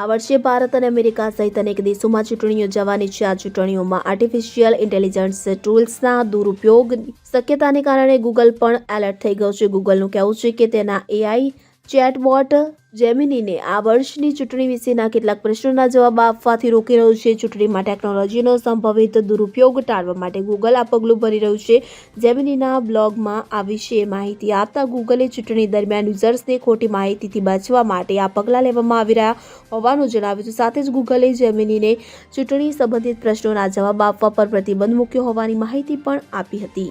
આ વર્ષે ભારત અને અમેરિકા સહિત અનેક દેશોમાં ચૂંટણી યોજાવાની છે. આ ચૂંટણીઓમાં આર્ટિફિશિયલ ઇન્ટેલિજન્સ ટૂલ્સના દુરુપયોગ શક્યતાને કારણે ગૂગલ પણ એલર્ટ થઈ ગયું છે. ગૂગલનું કહેવું છે કે તેના એઆઈ ચેટબોટ જેમિનીને આ વર્ષની ચૂંટણી વિશેના કેટલાક પ્રશ્નોના જવાબ આપવાથી રોકી રહ્યું છે. ચૂંટણીમાં ટેકનોલોજીનો સંભવિત દુરુપયોગ ટાળવા માટે ગૂગલ આ પગલું ભરી રહ્યું છે. જેમિનીના બ્લોગમાં આ વિશે માહિતી આપતા ગૂગલે ચૂંટણી દરમિયાન યુઝર્સને ખોટી માહિતીથી બચવા માટે આ પગલાં લેવામાં આવી રહ્યા હોવાનું જણાવ્યું છે. સાથે જ ગૂગલે જેમિનીને ચૂંટણી સંબંધિત પ્રશ્નોના જવાબ આપવા પર પ્રતિબંધ મૂક્યો હોવાની માહિતી પણ આપી હતી.